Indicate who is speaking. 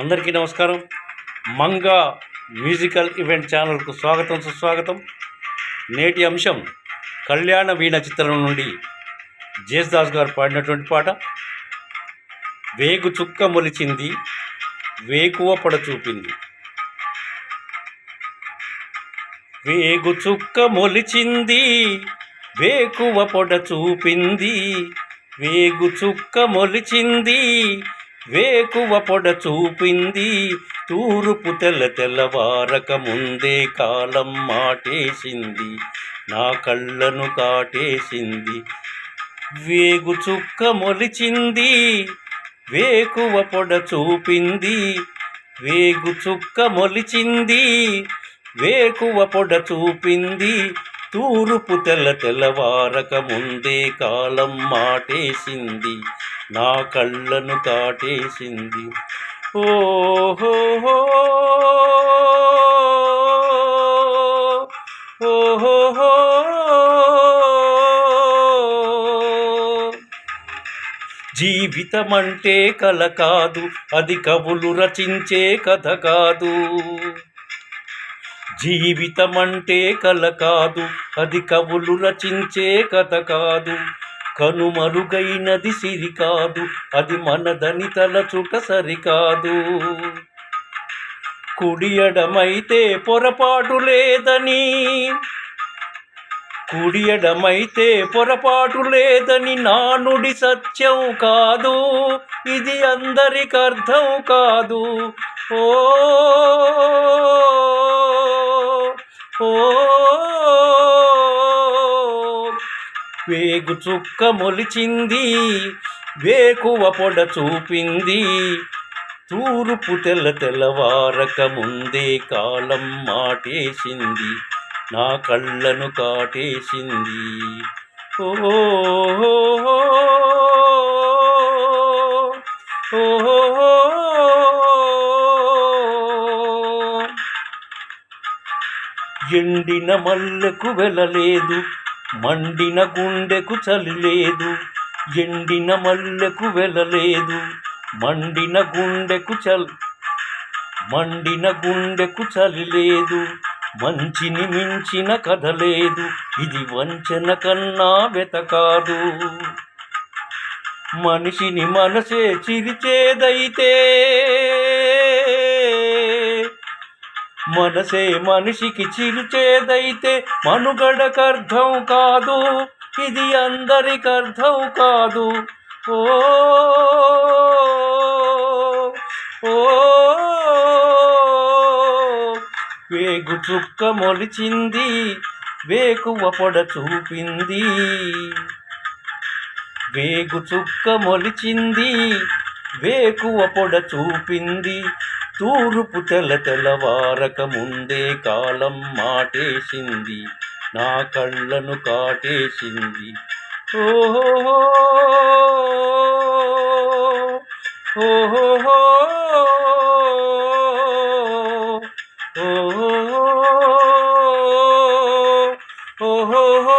Speaker 1: అందరికీ నమస్కారం. Manga musical event ఛానల్కు స్వాగతం సుస్వాగతం. నేటి అంశం కళ్యాణ వీణ చిత్రం నుండి జేసుదాస్ గారు పాడినటువంటి పాట. వేగు చుక్క మొలిచింది వేకువ పడ చూపింది. వేగు చుక్క మొలిచింది వేకువ పొడ చూపింది వేగు చుక్క మొలిచింది వేకువ పొడ చూపింది. తూరుపు తెల్ల తెల్లవారక ముందే కాలం మాటేసింది. నా కళ్ళను కాటేసింది. వేగు చుక్క మొలిచింది. వేకువ పొడ చూపింది. వేగు చుక్క మొలిచింది. వేకువ పొడ చూపింది. తూరుపు తెల్ల తెల్లవారక ముందే కాలం మాటేసింది. నా కళ్ళను కాటేసింది. ఓహో ఓహో జీవితమంటే కల కాదు అది కవులు రచించే కథ కాదు. జీవితమంటే కల కాదు అది కవులు రచించే కథ కాదు. కనుమరుగైనది సిరి కాదు అది మనదని తలచుట సరికాదు. కుడియడమైతే పొరపాటు లేదని కుడియడమైతే పొరపాటు లేదని నానుడి సత్యం కాదు ఇది అందరికి అర్థం కాదు. ఓ ఓ వేగు చుక్క మొలిచింది వేకువ పొడ చూపింది. తూర్పు తెల్ల తెల్లవారక ముందే కాలం మాటేసింది నా కళ్ళను కాటేసింది. ఓ ఎండిన మల్లెకు వెళ్ళలేదు మండిన గుండెకు చలి లేదు ఎండిన మల్లెకు వెళ్ళలేదు మండిన గుండెకు చల్ మండిన గుండెకు చలి లేదు. మంచిని మించిన కథ లేదు ఇది వంచన కన్నా వెతకాదు మనిషిని మనసే చిరిచేదైతే మనసే మనిషికి చిరుచేదైతే మనుగడకు అర్థం కాదు. ఇది అందరికి అర్థం కాదు. ఓ ఓ వేగు చుక్క మొలిచింది వేకువ పొడ చూపింది. వేగు చుక్క మొలిచింది వేకువ పొడ చూపింది. తూర్పు తెల తెలవారక ముందే కాలం మాటేసింది నా కళ్ళను కాటేసింది. ఓహో ఓహో ఓహో ఓహో